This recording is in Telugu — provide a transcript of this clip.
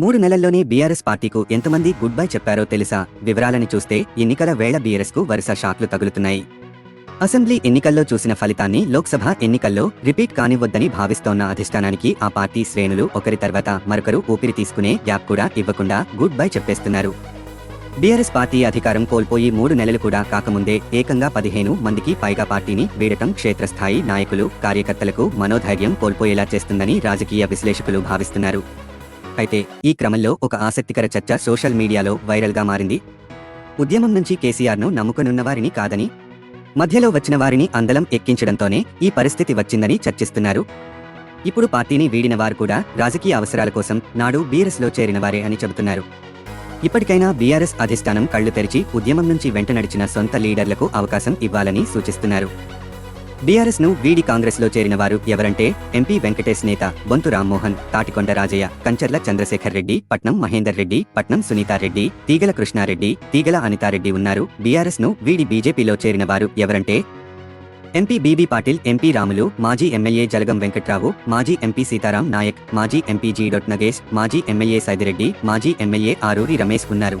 మూడు నెలల్లోనే బీఆర్ఎస్ పార్టీకు ఎంతమంది గుడ్ బై చెప్పారో తెలుసా? వివరాలని చూస్తే ఎన్నికల వేళ బీఆర్ఎస్కు వరుస షాక్లు తగులుతున్నాయి. అసెంబ్లీ ఎన్నికల్లో చూసిన ఫలితాన్ని లోక్సభ ఎన్నికల్లో రిపీట్ కానివ్వద్దని భావిస్తోన్న అధిష్టానానికి ఆ పార్టీ శ్రేణులు ఒకరి తర్వాత మరొకరు ఊపిరి తీసుకునే గ్యాప్ కూడా ఇవ్వకుండా గుడ్ బై చెప్పేస్తున్నారు. బీఆర్ఎస్ పార్టీ అధికారం కోల్పోయి మూడు నెలలు కూడా కాకముందే ఏకంగా పదిహేను మందికి పైగా పార్టీని వీడటం క్షేత్రస్థాయి నాయకులు కార్యకర్తలకు మనోధైర్యం కోల్పోయేలా చేస్తుందని రాజకీయ విశ్లేషకులు భావిస్తున్నారు. అయితే ఈ క్రమంలో ఒక ఆసక్తికర చర్చ సోషల్ మీడియాలో వైరల్గా మారింది. ఉద్యమం నుంచి కేసీఆర్ను నమ్ముకునున్న వారిని కాదని మధ్యలో వచ్చిన వారిని అందలం ఎక్కించడంతోనే ఈ పరిస్థితి వచ్చిందని చర్చిస్తున్నారు. ఇప్పుడు పార్టీని వీడిన వారు కూడా రాజకీయ అవసరాల కోసం నాడు బీఆర్ఎస్లో చేరిన వారే అని చెబుతున్నారు. ఇప్పటికైనా బీఆర్ఎస్ అధిష్టానం కళ్ళు తెరిచి ఉద్యమం నుంచి వెంట నడిచిన సొంత లీడర్లకు అవకాశం ఇవ్వాలని సూచిస్తున్నారు. బీఆర్ఎస్ను వీడి కాంగ్రెస్లో చేరిన వారు ఎవరంటే ఎంపీ వెంకటేష్ నేత బొంతు రామ్మోహన్ తాటికొండ రాజయ్య కంచర్ల చంద్రశేఖర్ రెడ్డి పట్నం మహేందర్ రెడ్డి పట్నం సునీతారెడ్డి తీగల కృష్ణారెడ్డి తీగల అనితారెడ్డి ఉన్నారు. బీఆర్ఎస్ను వీడి బీజేపీలో చేరిన వారు ఎవరంటే MP BB Patil MP Ramulu మాజీ ఎమ్మెల్యే జలగం వెంకట్రావు మాజీ ఎంపీ సీతారాం నాయక్ మాజీ ఎంపీ జీ డొట్ నగేష్ మాజీ ఎమ్మెల్యే సైదిరెడ్డి మాజీ ఎమ్మెల్యే ఆరూరి రమేష్ ఉన్నారు.